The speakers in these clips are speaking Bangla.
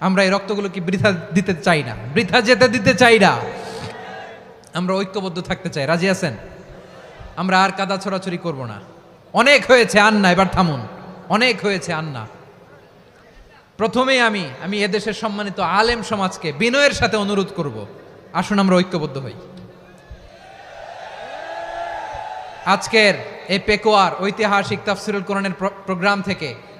আমরা এই রক্তগুলো কি বৃথা দিতে চাই না। বৃথা যেতে দিতে চাই না। আমরা ঐক্যবদ্ধ থাকতে চাই। রাজি আছেন? আমরা আর কাদা ছড়াছড়ি করব না। অনেক হয়েছে আন্না, এবার থামুন। অনেক হয়েছে আন্না। প্রথমেই আমি আমি এদেশের সম্মানিত আলেম সমাজকে বিনয়ের সাথে অনুরোধ করব। আসুন আমরা ঐক্যবদ্ধ হই। আজকের এই পেকোয়ার ঐতিহাসিক তাফসিরুল কোরআনের প্র- প্রোগ্রাম থেকে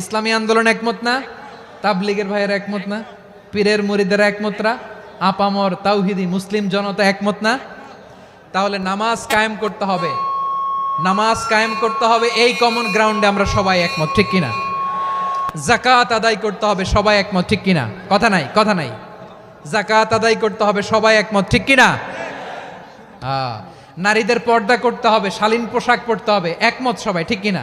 ইসলামী আন্দোলন একমত না? তাবলিগের ভাইয়ের একমত না? পীরের মুরিদের একমত না? আপামর তাওহিদি মুসলিম জনতা একমত না? তাহলে নামাজ কায়েম করতে হবে। নামাজ কায়েম করতে হবে এই কমন গ্রাউন্ডে আমরা সবাই একমত, ঠিক কিনা? জাকাত আদায় করতে হবে সবাই একমত, ঠিক কিনা? কথা নাই কথা নাই। জাকাত আদায় করতে হবে সবাই একমত, ঠিক কিনা? নারীদের পর্দা করতে হবে, শালীন পোশাক পরতে হবে, একমত সবাই, ঠিক কিনা?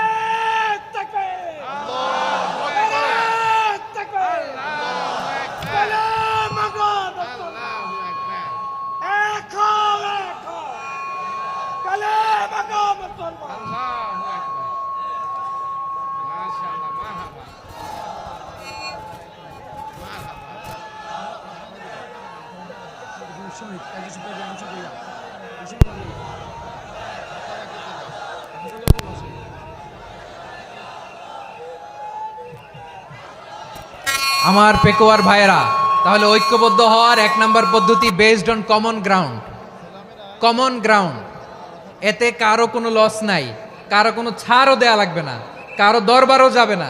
আমার পেকোয়ার ভাইয়েরা, তাহলে ঐক্যবদ্ধ হওয়ার এক নম্বর পদ্ধতি based on common ground common ground এতে কারও কোনো লস নাই, কারও কোনো ছাড়ও দেয়া লাগবে না, কারও দরবারও যাবে না।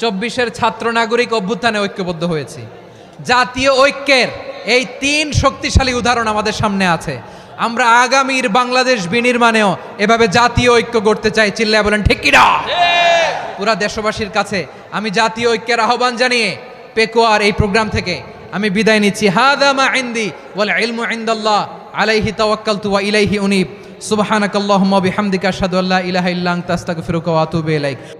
চব্বিশের ছাত্র নাগরিক অভ্যুত্থানে ঐক্যবদ্ধ হয়েছি। জাতীয় ঐক্যের এই তিন শক্তিশালী উদাহরণ আমাদের সামনে আছে। আমরা আগামীর বাংলাদেশ বিনির্মাণেও এভাবে জাতীয় ঐক্য গড়তে চাই, চিল্লায় বলেন, ঠিক কিনা? পুরা দেশবাসীর কাছে আমি জাতীয় ঐক্যের আহ্বান জানিয়ে পেকোয়ার এই প্রোগ্রাম থেকে আমি বিদায় নিচ্ছি। হাদা মা ইন্দি ওয়াল ইলমু ইনদাল্লাহ আলাইহি তাওয়াক্কালতু ওয়া ইলাইহি উনিব। সুবহানাকাল্লাহুম্মা বিহামদিকা আশহাদু আল্লা ইলাহা ইল্লা আনতা, আস্তাগফিরুকা ওয়া আতুবু ইলাইক।